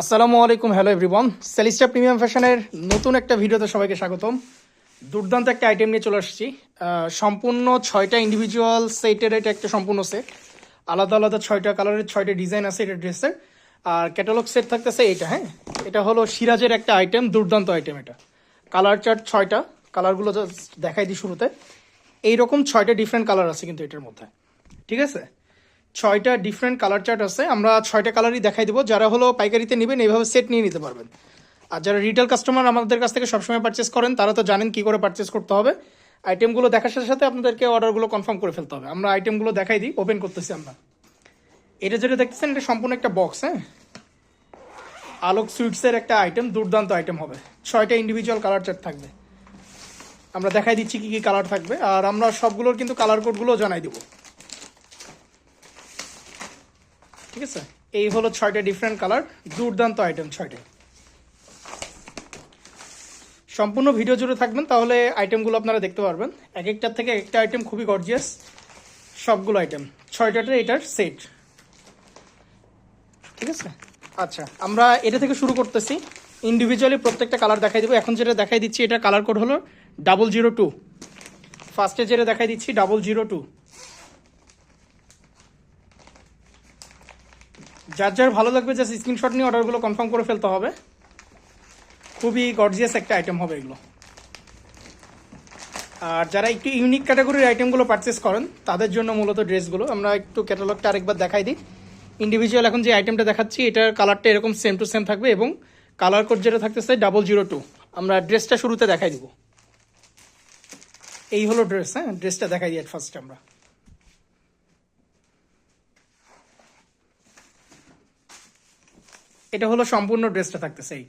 আসসালামু আলাইকুম hello everyone সেলিস্টা premium ফ্যাশনের নতুন একটা ভিডিওতে সবাইকে স্বাগতম। দুর্দান্ত একটা আইটেম নিয়ে চলে আসছি। সম্পূর্ণ ছয়টা ইন্ডিভিজুয়াল সেটের এটা একটা সম্পূর্ণ সেট আলাদা আলাদা ছয়টা কালারের ছয়টা ডিজাইন আছে এটা ড্রেসের আর ক্যাটালগ সেট থাকতেছে এটা হ্যাঁ? এটা হলো সিরাজের একটা আইটেম দুর্দান্ত আইটেম এটা। কালার চার্ট ছয়টা কালারগুলো দেখাই দিই শুরুতে। এইরকম ছয়টা ডিফারেন্ট কালার আছে কিন্তু এটার মধ্যে। ঠিক আছে? ছয়টা ডিফারেন্ট কালার চার্ট আছে। আমরা ছয়টা কালারই দেখাই দেবো। যারা হলো পাইকারিতে নেবেন, এইভাবে সেট নিয়ে নিতে পারবেন। আর যারা রিটেল কাস্টমার আমাদের কাছ থেকে সবসময় পারচেস করেন, তারা তো জানেন কি করে পারচেস করতে হবে। আইটেমগুলো দেখার সাথে সাথে আপনাদেরকে অর্ডারগুলো কনফার্ম করে ফেলতে হবে। আমরা আইটেমগুলো দেখাই দিই ওপেন করতেছি আমরা। এটা যেটা দেখতেছেন, এটা সম্পূর্ণ একটা বক্স হ্যাঁ? আলোক সুইটসের একটা আইটেম দুর্দান্ত আইটেম হবে। ছয়টা ইন্ডিভিজুয়াল কালার চার্ট থাকবে। আমরা দেখাই দিচ্ছি কি কি কালার থাকবে। আর আমরা সবগুলোর কিন্তু কালার কোডগুলো জানাই দেবো ঠিক আছে? এই হলো ছয়টা ডিফারেন্ট কালার দুর্দান্ত আইটেম ছয়টা। সম্পূর্ণ ভিডিও জুড়ে থাকবেন, তাহলে আইটেমগুলো আপনারা দেখতে পারবেন। এক একটার থেকে একটা আইটেম খুবই গর্জিয়াস সবগুলো আইটেম ছয়টাতে এটার সেট ঠিক আছে? আচ্ছা আমরা এটা থেকে শুরু করতেছি। ইন্ডিভিজুয়ালি প্রত্যেকটা কালার দেখাই দেবো। এখন যেটা দেখাই দিচ্ছি, এটার কালার কোড হলো ডাবল জিরো টু ফার্স্টে যেটা দেখাই দিচ্ছি ডাবল জিরো টু যার যার ভালো লাগবে জাস্ট স্ক্রিনশট নিয়ে অর্ডারগুলো কনফার্ম করে ফেলতে হবে। খুবই গর্জিয়াস একটা আইটেম হবে এগুলো। আর যারা একটু ইউনিক ক্যাটাগরির আইটেমগুলো পারচেস করেন, তাদের জন্য মূলত ড্রেসগুলো আমরা একটু ক্যাটালগটা আরেকবার দেখাই দিই। ইন্ডিভিজুয়াল এখন যে আইটেমটা দেখাচ্ছি, এটার কালারটা এরকম সেম টু সেম থাকবে এবং কালার কোড যেটা থাকতেছে ডাবল জিরো টু আমরা ড্রেসটা শুরুতে দেখাই দিব। এই হলো ড্রেস হ্যাঁ ড্রেসটা দেখাই দিই ফার্স্ট আমরা। এটা হলো সম্পূর্ণ ড্রেসটা থাকতেছে এই।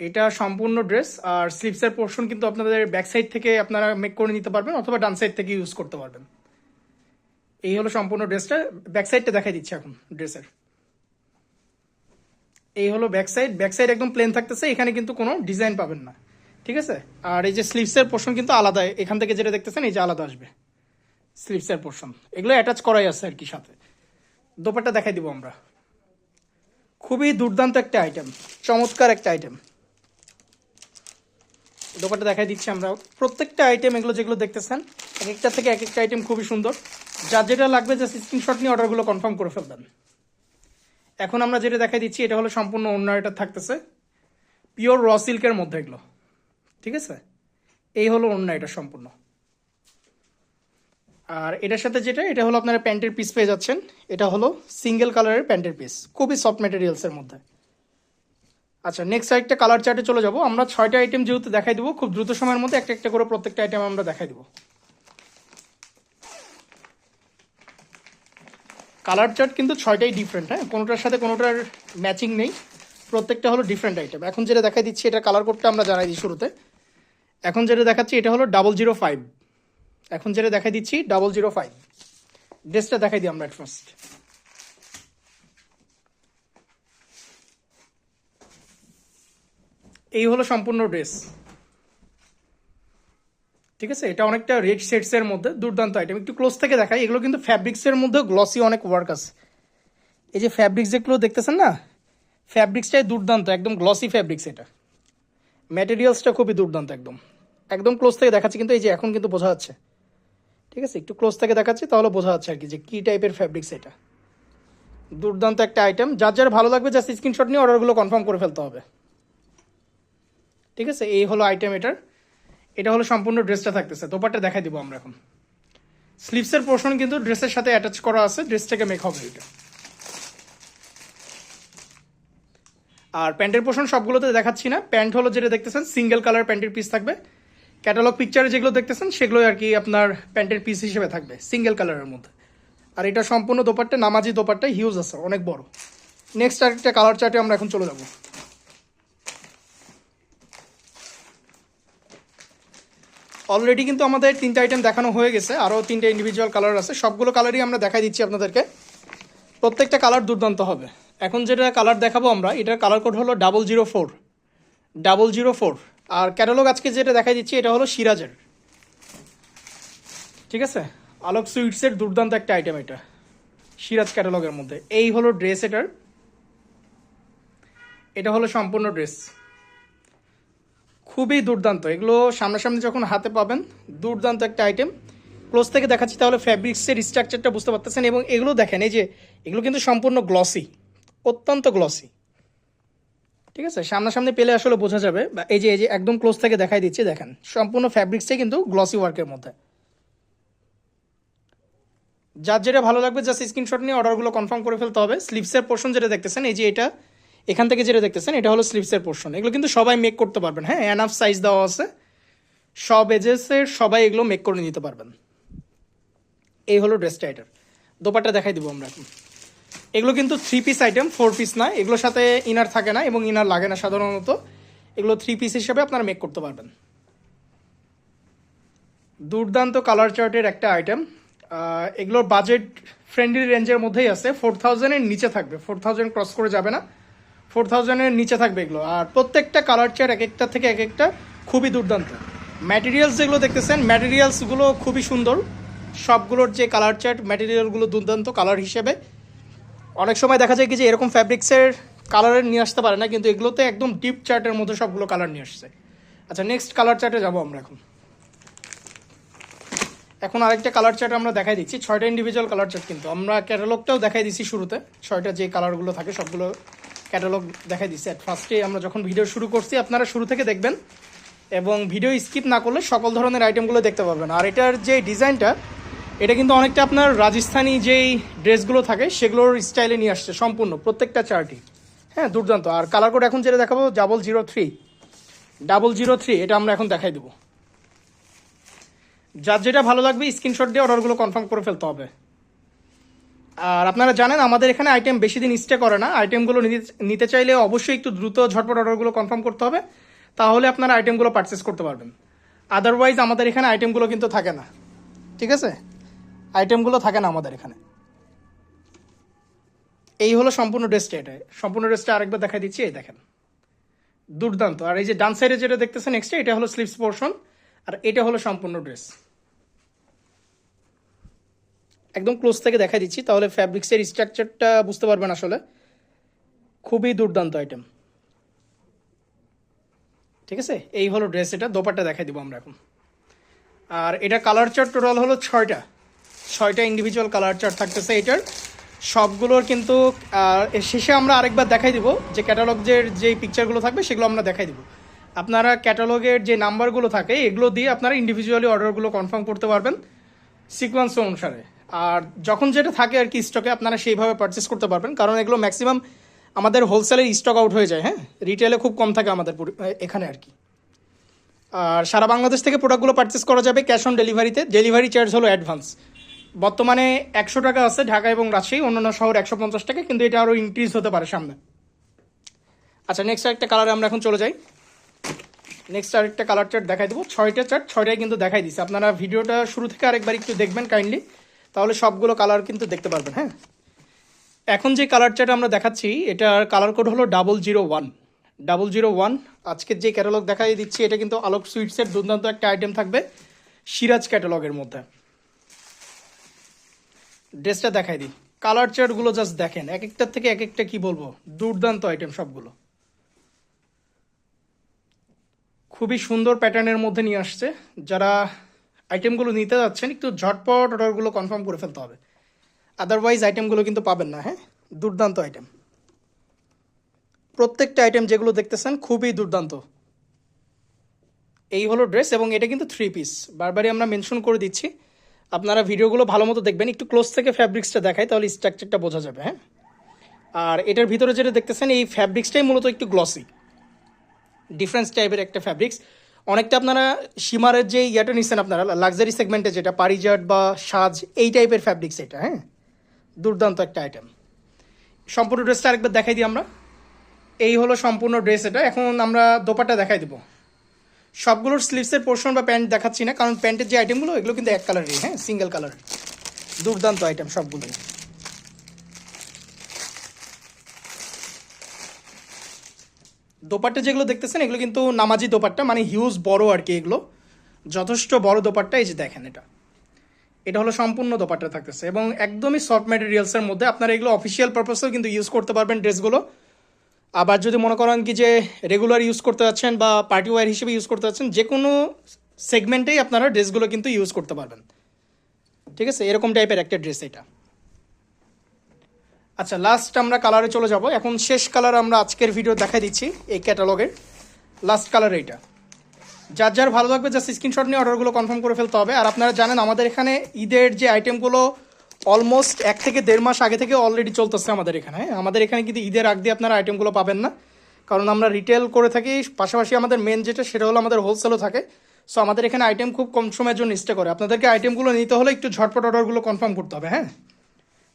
এটা সম্পূর্ণ ড্রেস, আর স্লিপসের পোর্শন কিন্তু আপনাদের ব্যাক সাইড থেকে আপনারা মেক করে নিতে পারবেন অথবা ডান সাইড থেকে ইউজ করতে পারবেন। এই হলো সম্পূর্ণ ড্রেসটা, ব্যাক সাইডটা দেখাই দিচ্ছি এখন ড্রেসের। এই হলো ব্যাক সাইড ব্যাক সাইড একদম প্লেন থাকতেছে, এখানে কিন্তু কোনো ডিজাইন পাবেন না, ঠিক আছে? আর এই যে স্লিভসের পোর্শন কিন্তু আলাদা, এখান থেকে যেটা দেখতেছেন এই যে আলাদা আসবে স্লিভসের পোর্শন। এগুলো অ্যাটাচ করাই আছে আর কি সাথে। দোপাট্টা দেখাই দিব আমরা। খুবই দুর্দান্ত একটা আইটেম চমৎকার একটা আইটেম দোকানটা দেখাই দিচ্ছি আমরা প্রত্যেকটা আইটেম এগুলো যেগুলো দেখতেছেন এক একটা থেকে এক একটা আইটেম খুবই সুন্দর। যার যেটা লাগবে জাস্ট স্ক্রিনশট নিয়ে অর্ডারগুলো কনফার্ম করে ফেলবেন। এখন আমরা যেটা দেখাই দিচ্ছি, এটা হলো সম্পূর্ণ অন্য এটা থাকতেছে পিওর র সিল্কের মধ্যে এগুলো। ঠিক আছে? এই হলো অন্য এটা সম্পূর্ণ। আর এটার সাথে যেটা, এটা হলো আপনারা প্যান্টের পিস পেয়ে যাচ্ছেন। এটা হলো সিঙ্গেল কালারের প্যান্টের পিস খুবই সফট ম্যাটেরিয়ালসের মধ্যে। আচ্ছা নেক্সট আরেকটা কালার চার্টে চলে যাব। আমরা ছয়টা আইটেম যেহেতু দেখাই দেবো, খুব দ্রুত সময়ের মধ্যে একটা একটা করে প্রত্যেকটা আইটেম আমরা দেখাই দেবো। কালার চার্ট কিন্তু ছয়টাই ডিফারেন্ট হ্যাঁ? কোনোটার সাথে কোনোটার ম্যাচিং নেই। প্রত্যেকটা হলো ডিফারেন্ট আইটেম এখন যেটা দেখাই দিচ্ছি, এটা কালার কোডটা আমরা জানাই দিই শুরুতে। এখন যেটা দেখাচ্ছি, এটা হলো ডাবল জিরো ফাইভ এখন যেটা দেখাই দিচ্ছি ডাবল জিরো ফাইভ ড্রেসটা দেখাই দিই আমরা ফার্স্ট এই হলো সম্পূর্ণ ড্রেস। ঠিক আছে? এটা অনেকটা রেড শেডসের মধ্যে, দুর্দান্ত আইটেম একটু ক্লোজ থেকে দেখাই, এগুলো কিন্তু ফ্যাব্রিক্সের মধ্যে গ্লসি অনেক ওয়ার্ক আছে। এই যে ফ্যাব্রিক্স যেগুলো দেখতেছেন না ফ্যাব্রিক্সটাই দুর্দান্ত, একদম গ্লসি ফ্যাব্রিক্স এটা। ম্যাটেরিয়ালসটা খুবই দুর্দান্ত একদম। একদম ক্লোজ থেকে দেখাচ্ছে, কিন্তু এই যে এখন কিন্তু বোঝা যাচ্ছে। ঠিক আছে, একটু ক্লোজ থেকে দেখাচ্ছি, তাহলে বোঝা যাচ্ছে আর কি যে কী টাইপের ফ্যাব্রিক্স এটা দুর্দান্ত একটা আইটেম যার যার ভালো লাগবে জাস্ট স্ক্রিনশট নিয়ে অর্ডারগুলো কনফার্ম করে ফেলতে হবে। ঠিক আছে, এই হলো আইটেম এটার। এটা হলো সম্পূর্ণ ড্রেসটা থাকতেছে, দোপাট্টা দেখাই দিব আমরা এখন। স্লিপসের পোর্শন কিন্তু ড্রেসের সাথে অ্যাটাচ করা আছে ড্রেসটাকে মেক হবে এটা। আর প্যান্টের পোর্শন সবগুলোতে দেখাচ্ছি না। প্যান্ট হলো যেটা দেখতেছেন সিঙ্গেল কালার প্যান্টের পিস থাকবে। ক্যাটালগ পিকচারে যেগুলো দেখতেছেন সেগুলো আর কি আপনার প্যান্টের পিস হিসেবে থাকবে সিঙ্গেল কালারের মধ্যে। আর এটা সম্পূর্ণ দোপাট্টা, নামাজি দোপাট্টা হিউজ আছে, অনেক বড়। নেক্সট আরেকটা কালার চার্টে আমরা এখন চলে যাব। অলরেডি কিন্তু আমাদের তিনটা আইটেম দেখানো হয়ে গেছে আরও তিনটা ইন্ডিভিজুয়াল কালার আছে, সবগুলো কালারই আমরা দেখাই দিচ্ছি আপনাদেরকে। প্রত্যেকটা কালার দুর্দান্ত হবে। এখন যেটা কালার দেখাবো আমরা, এটার কালার কোড হলো double zero four double zero four আর ক্যাটালগ আজকে যেটা দেখাই দিচ্ছি, এটা হলো সিরাজের। ঠিক আছে? আলোক সুইটসের দুর্দান্ত একটা আইটেম এটা। সিরাজ ক্যাটালগের মধ্যে। এই হলো ড্রেস এটার। এটা হলো সম্পূর্ণ ড্রেস খুবই দুর্দান্ত। এগুলো সামনাসামনি যখন হাতে পাবেন, দুর্দান্ত একটা আইটেম ক্লোজ থেকে দেখাচ্ছি তাহলে ফ্যাব্রিক্সের স্ট্রাকচারটা বুঝতে পারতেছেন এবং এগুলো দেখেন, এই যে এগুলো কিন্তু সম্পূর্ণ গ্লসি অত্যন্ত গ্লসি ঠিক আছে? সামনাসামনি পেলে আসলে বোঝা যাবে। বা এই যে এই যে একদম ক্লোজ থেকে দেখাই দিচ্ছি, দেখেন। সম্পূর্ণ ফ্যাব্রিক্সটাই কিন্তু গ্লসি ওয়ার্কের মধ্যে। যার যেটা ভালো লাগবে জাস্ট স্ক্রিনশট নিয়ে অর্ডারগুলো কনফার্ম করে ফেলতে হবে। স্লিপসের পোর্শন যেটা দেখতেছেন, এই যে এটা, এখান থেকে যেটা দেখতেছেন, এটা হলো স্লিপসের পোর্শন এগুলো কিন্তু সবাই মেক করতে পারবেন। হ্যাঁ এনাফ সাইজ দেওয়া আছে। সব এজেসের সবাই এগুলো মেক করে নিতে পারবেন। এই হলো ড্রেসটা এটার দোপাট্টা দেখাই দিব আমরা এখন। এগুলো কিন্তু three piece item four piece না, এগুলোর সাথে ইনার থাকে না এবং ইনার লাগে না সাধারণত। এগুলো থ্রি পিস হিসেবে আপনারা মেক করতে পারবেন। দুর্দান্ত কালার চার্টের একটা আইটেম এগুলোর বাজেট ফ্রেন্ডলি রেঞ্জের মধ্যেই আছে। ফোর থাউজেন্ডের নিচে থাকবে। ফোর থাউজেন্ড ক্রস করে যাবে না। ফোর থাউজেন্ডের নিচে থাকবে এগুলো। আর প্রত্যেকটা কালার চার্ট এক একটা থেকে এক একটা খুবই দুর্দান্ত। ম্যাটেরিয়ালস যেগুলো দেখতেছেন ম্যাটেরিয়ালসগুলো খুবই সুন্দর। সবগুলোর যে কালার চার্ট ম্যাটেরিয়ালগুলো দুর্দান্ত কালার হিসেবে। অনেক সময় দেখা যায় কি যে এরকম ফ্যাব্রিক্সের কালারের নিয়ে আসতে পারে না, কিন্তু এগুলোতে একদম ডিপ চার্টের মধ্যে সবগুলো কালার নিয়ে আসছে। আচ্ছা নেক্সট কালার চার্টে যাব আমরা এখন। এখন আরেকটা কালার চার্ট আমরা দেখাই দিচ্ছি, ছয়টা ইন্ডিভিজুয়াল কালার চার্ট কিন্তু। আমরা ক্যাটালগটাও দেখাই দিচ্ছি শুরুতে, ছয়টা যে কালারগুলো থাকে সবগুলো ক্যাটালগ দেখাই দিচ্ছি। অ্যাট ফার্স্টে আমরা যখন ভিডিও শুরু করছি, আপনারা শুরু থেকে দেখবেন। এবং ভিডিও স্কিপ না করলে সকল ধরনের আইটেমগুলো দেখতে পারবেন। আর এটার যে ডিজাইনটা এটা কিন্তু অনেকটা আপনার রাজস্থানি যেই ড্রেসগুলো থাকে, সেগুলোর স্টাইলে নিয়ে আসছে সম্পূর্ণ, প্রত্যেকটা চার্টই। হ্যাঁ দুর্দান্ত। আর কালার কোড এখন যেটা দেখাবো double zero three double zero three এটা আমরা এখন দেখাই দেবো। যার যেটা ভালো লাগবে স্ক্রিনশট দিয়ে অর্ডারগুলো কনফার্ম করে ফেলতে হবে। আর আপনারা জানেন, আমাদের এখানে আইটেম বেশি দিন স্টে করে না। আইটেমগুলো নিতে চাইলে অবশ্যই একটু দ্রুত ঝটপট অর্ডারগুলো কনফার্ম করতে হবে। তাহলে আপনারা আইটেমগুলো পারচেস করতে পারবেন। আদারওয়াইজ আমাদের এখানে আইটেমগুলো কিন্তু থাকে না। ঠিক আছে? আইটেমগুলো থাকে না আমাদের এখানে। এই হলো সম্পূর্ণ ড্রেসটা এটা। সম্পূর্ণ ড্রেসটা আরেকবার দেখা দিচ্ছি, এই দেখেন। দুর্দান্ত। আর এই যে ডান সাইডে যেটা দেখতেছেন এক্সট্রা এটা হলো স্লিপস পোর্শন আর এটা হলো সম্পূর্ণ ড্রেস একদম ক্লোজ থেকে দেখা দিচ্ছি, তাহলে ফ্যাব্রিক্সের স্ট্রাকচারটা বুঝতে পারবেন আসলে। খুবই দুর্দান্ত আইটেম ঠিক আছে? এই হলো ড্রেস এটা, দোপাট্টা দেখাই দিব আমরা এখন। আর এটা কালার চার্ট টোটাল হলো ছয়টা। ছয়টা ইন্ডিভিজুয়াল কালার চার্ট থাকতেছে এটার। সবগুলোর কিন্তু শেষে আমরা আরেকবার দেখাই দিব যে ক্যাটালগের যে পিকচারগুলো থাকবে সেগুলো আমরা দেখাই দিব। আপনারা ক্যাটালগের যে নাম্বারগুলো থাকে, এগুলো দিয়ে আপনারা ইন্ডিভিজুয়ালি অর্ডারগুলো কনফার্ম করতে পারবেন সিকোয়েন্স অনুসারে। আর যখন যেটা থাকে আর কি স্টকে আপনারা সেইভাবে পারচেস করতে পারবেন। কারণ এগুলো ম্যাক্সিমাম আমাদের হোলসেলের স্টক আউট হয়ে যায় হ্যাঁ? রিটেলে খুব কম থাকে আমাদের এখানে আর কি। আর সারা বাংলাদেশ থেকে প্রোডাক্টগুলো পারচেস করা যাবে ক্যাশ অন ডেলিভারিতে ডেলিভারি চার্জ হলো অ্যাডভান্স বর্তমানে একশো টাকা আছে ঢাকা এবং রাজশাহী, অন্যান্য শহর একশো পঞ্চাশ টাকা, কিন্তু এটা আরও ইনক্রিজ হতে পারে সামনে। আচ্ছা নেক্সট আরেকটা কালারে আমরা এখন চলে যাই। নেক্সট আরেকটা কালার চার্ট দেখাই দেবো। ছয়টা চার্ট ছয়টাই কিন্তু দেখাই দিচ্ছে আপনারা ভিডিওটা শুরু থেকে আরেকবার একটু দেখবেন কাইন্ডলি তাহলে সবগুলো কালার কিন্তু দেখতে পারবেন হ্যাঁ? এখন যে কালার চার্ট আমরা দেখাচ্ছি, এটার কালার কোড হলো double zero one double zero one আজকের যে ক্যাটালগ দেখাই দিচ্ছি, এটা কিন্তু আলোক সুইটসের দুর্দান্ত একটা আইটেম থাকবে, সিরাজ ক্যাটালগের মধ্যে। ড্রেসটা দেখাই দিই। কালার চার্টগুলো জাস্ট দেখেন। এক একটার থেকে এক একটা কি বলব? দুর্দান্ত আইটেম সবগুলো। খুবই সুন্দর প্যাটার্নের মধ্যে নিয়ে আসছে। যারা আইটেমগুলো নিতে যাচ্ছেন, একটু ঝটপট অর্ডারগুলো কনফার্ম করে ফেলতে হবে। আদারওয়াইজ আইটেমগুলো কিন্তু পাবেন না হ্যাঁ? দুর্দান্ত আইটেম প্রত্যেকটা আইটেম যেগুলো দেখতেছেন, খুবই দুর্দান্ত। এই হলো ড্রেস এবং এটা কিন্তু থ্রি পিস বারবারই আমরা মেনশন করে দিচ্ছি। আপনারা ভিডিওগুলো ভালো মতো দেখবেন, একটু ক্লোজ থেকে ফ্যাব্রিক্সটা দেখায় তাহলে স্ট্রাকচারটা বোঝা যাবে হ্যাঁ? আর এটার ভিতরে যেটা দেখতেছেন, এই ফ্যাব্রিক্সটাই মূলত একটু গ্লসি ডিফারেন্স টাইপের একটা ফ্যাব্রিক্স অনেকটা আপনারা সীমারের যে ইয়াটা নিচ্ছেন আপনারা লাক্সারি সেগমেন্টে যেটা পারিজাট বা সাজ, এই টাইপের ফ্যাব্রিক্স এটা হ্যাঁ? দুর্দান্ত একটা আইটেম সম্পূর্ণ ড্রেসটা আরেকবার দেখাই দিই আমরা। এই হলো সম্পূর্ণ ড্রেস এটা। এখন আমরা দোপাটা দেখাই দিব। সবগুলোর স্লিভসের পোর্শন বা প্যান্ট দেখাচ্ছি না, কারণ প্যান্টের যে আইটেমগুলো এগুলো কিন্তু এক কালারেরই হ্যাঁ সিঙ্গেল কালার দুর্দান্ত আইটেম সবগুলোই। দোপাট্টা যেগুলো দেখতেছেন, এগুলো কিন্তু নামাজি দোপাট্টা মানে হিউজ বড় আর কি এগুলো। যথেষ্ট বড় দোপাট্টা, এই যে দেখেন এটা। এটা হলো সম্পূর্ণ দোপাট্টা থাকতেছে। এবং একদমই সফট ম্যাটেরিয়ালসের মধ্যে আপনারা এগুলো অফিসিয়াল পারপাসেও কিন্তু ইউজ করতে পারবেন ড্রেসগুলো আবার যদি মনে করেন কি যে রেগুলার ইউজ করতে যাচ্ছেন বা পার্টি ওয়্যার হিসেবে ইউজ করতে যাচ্ছেন, যে কোনো সেগমেন্টেই আপনারা ড্রেসগুলো কিন্তু ইউজ করতে পারবেন। ঠিক আছে? এরকম টাইপের একটা ড্রেস এটা। আচ্ছা লাস্ট আমরা কালারে চলে যাব। এখন শেষ কালার আমরা আজকের ভিডিও দেখাই দিচ্ছি এই ক্যাটালগের লাস্ট কালার এইটা। যার যার ভালো লাগবে জাস্ট স্ক্রিনশট নিয়ে অর্ডারগুলো কনফার্ম করে ফেলতে হবে। আর আপনারা জানেন, আমাদের এখানে ঈদের যে আইটেমগুলো অলমোস্ট এক থেকে দেড় মাস আগে থেকে অলরেডি চলতেছে আমাদের এখানে হ্যাঁ? আমাদের এখানে কিন্তু ঈদের আগ দিয়ে আপনারা আইটেমগুলো পাবেন না। কারণ আমরা রিটেল করে থাকি, পাশাপাশি আমাদের মেন যেটা সেটা হলো আমাদের হোলসেলও থাকে। সো আমাদের এখানে আইটেম খুব কম সময়ের জন্য স্টে করে। আপনাদেরকে আইটেমগুলো নিতে হলে একটু ঝটপট অর্ডারগুলো কনফার্ম করতে হবে হ্যাঁ?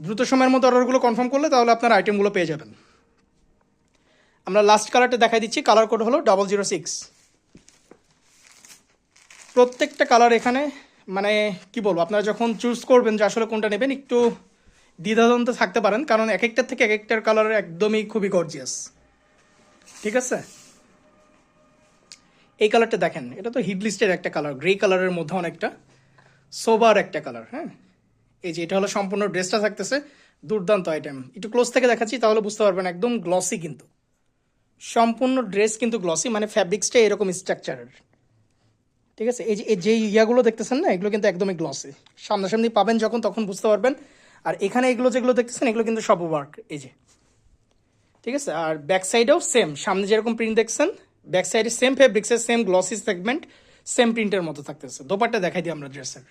দ্রুত সময়ের মধ্যে অর্ডারগুলো কনফার্ম করলে তাহলে আপনার আইটেমগুলো পেয়ে যাবেন। আমরা লাস্ট কালারটা দেখাই দিচ্ছি। কালার কোড হলো ডাবল জিরো সিক্স প্রত্যেকটা কালার এখানে মানে কি বলব, আপনারা যখন চুজ করবেন যে আসলে কোনটা নেবেন, একটু দ্বিধাদ্বন্দ্বে থাকতে পারেন, কারণ এক একটার থেকে এক একটার কালার একদমই খুবই গর্জিয়াস ঠিক আছে? এই কালারটা দেখেন, এটা তো হিট লিস্টের একটা কালার গ্রে কালারের মধ্যে অনেকটা সোবার একটা কালার হ্যাঁ? এই যে, এটা হলো সম্পূর্ণ ড্রেসটা থাকতেছে, দুর্দান্ত আইটেম একটু ক্লোজ থেকে দেখাচ্ছি, তাহলে বুঝতে পারবেন একদম গ্লসি কিন্তু। সম্পূর্ণ ড্রেস কিন্তু গ্লসি মানে ফ্যাব্রিক্সটা এরকম স্ট্রাকচারের ঠিক আছে? এই যে ইয়াগুলো দেখতেছেন না, এগুলো কিন্তু একদমই গ্লসি সামনাসামনি পাবেন যখন, তখন বুঝতে পারবেন। আর এখানে এগুলো যেগুলো দেখতেছেন, এগুলো কিন্তু সব ওয়ার্ক এই যে। ঠিক আছে? আর ব্যাক সাইডেও সেম সামনে যেরকম প্রিন্ট দেখছেন ব্যাক সাইডে সেম ফেব্রিক্সের সেম গ্লসি সেগমেন্ট সেম প্রিন্টের মতো থাকতেছে। দোপারটা দেখাই দিই আমরা ড্রেসের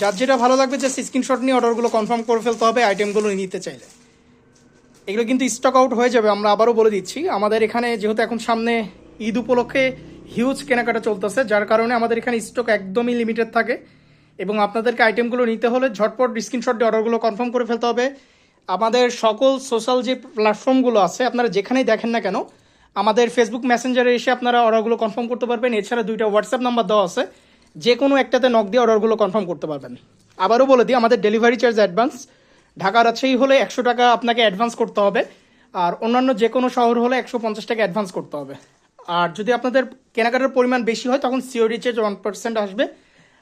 যার যেটা ভালো লাগবে যে স্ক্রিনশট নিয়ে অর্ডারগুলো কনফার্ম করে ফেলতে হবে আইটেমগুলো নিতে চাইলে। এগুলো কিন্তু স্টক আউট হয়ে যাবে, আমরা আবারও বলে দিচ্ছি। আমাদের এখানে যেহেতু এখন সামনে ঈদ উপলক্ষে হিউজ কেনাকাটা চলতেছে, যার কারণে আমাদের এখানে স্টক একদমই লিমিটেড থাকে। এবং আপনাদেরকে আইটেমগুলো নিতে হলে ঝটপট স্ক্রিনশট দিয়ে অর্ডারগুলো কনফার্ম করে ফেলতে হবে। আমাদের সকল সোশ্যাল যে প্ল্যাটফর্মগুলো আছে, আপনারা যেখানেই দেখেন না কেন, আমাদের ফেসবুক মেসেঞ্জারে এসে আপনারা অর্ডারগুলো কনফার্ম করতে পারবেন। এছাড়া দুইটা হোয়াটসঅ্যাপ নাম্বার দেওয়া আছে। যে কোনো একটাতে নক দিয়ে অর্ডারগুলো কনফার্ম করতে পারবেন। আবারও বলে দিই, আমাদের delivery charge advance Dhaka Rajshahi হলে একশো টাকা আপনাকে অ্যাডভান্স করতে হবে, আর অন্যান্য যে কোনো শহর হলে একশো পঞ্চাশ টাকা অ্যাডভান্স করতে হবে। আর যদি আপনাদের কেনাকাটার পরিমাণ বেশি হয়, তখন সিওডি চার্জ ওয়ান পার্সেন্ট আসবে।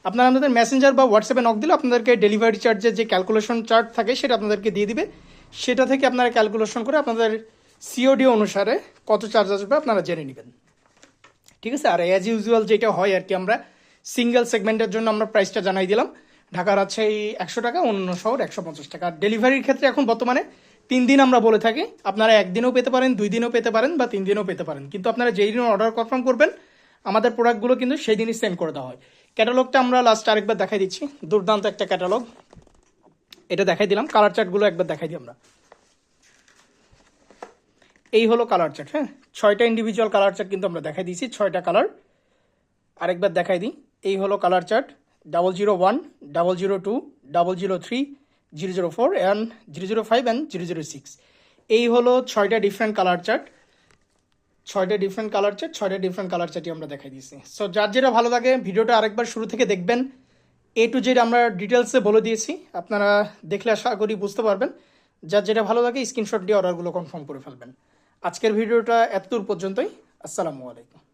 আপনারা আমাদের মেসেঞ্জার বা হোয়াটসঅ্যাপে নক দিলে আপনাদেরকে ডেলিভারি চার্জের যে ক্যালকুলেশন চার্জ থাকে, সেটা আপনাদেরকে দিয়ে দিবে। সেটা থেকে আপনারা ক্যালকুলেশন করে আপনাদের সিওডি অনুসারে কত চার্জ আসবে আপনারা জেনে নেবেন। ঠিক আছে? আর অ্যাজ ইউজুয়াল যেটা হয় আর কি, আমরা সিঙ্গেল সেগমেন্টের জন্য আমরা প্রাইসটা জানাই দিলাম। ঢাকা রাজশাহী একশো টাকা অন্য শহর একশো পঞ্চাশ টাকা। ডেলিভারির ক্ষেত্রে এখন বর্তমানে তিন দিন আমরা বলে থাকি, আপনারা একদিনও পেতে পারেন, দুই দিনও পেতে পারেন বা তিন দিনও পেতে পারেন। কিন্তু আপনারা যেই দিন অর্ডার কনফার্ম করবেন, আমাদের প্রোডাক্টগুলো কিন্তু সেই দিনই সেন্ড করে দেওয়া হয়। ক্যাটালগটা আমরা লাস্ট আরেকবার দেখাই দিচ্ছি। দুর্দান্ত একটা ক্যাটালগ এটা দেখাই দিলাম। কালার চার্টগুলো একবার দেখাই দিই আমরা। এই হলো কালার চার্ট হ্যাঁ? ছয়টা ইন্ডিভিজুয়াল কালার চার্ট কিন্তু আমরা দেখাই দিয়েছি, ছয়টা কালার আরেকবার দেখাই দিই। এই হলো colour chart double zero one double zero two double zero three zero zero four and zero zero five and zero zero six এই হলো ছয়টা ডিফারেন্ট কালার চার্ট ছয়টা ডিফারেন্ট কালার চার্ট ছয়টা ডিফারেন্ট কালার চার্টই আমরা দেখাই দিয়েছি। সো যার যেটা ভালো লাগে, ভিডিওটা আরেকবার শুরু থেকে দেখবেন। এ টু জেড আমরা ডিটেলসে বলে দিয়েছি। আপনারা দেখলে আশা করি বুঝতে পারবেন। যার যেটা ভালো লাগে স্ক্রিনশট দিয়ে অর্ডারগুলো কনফার্ম করে ফেলবেন। আজকের ভিডিওটা এতদূর পর্যন্তই। আসসালামু আলাইকুম।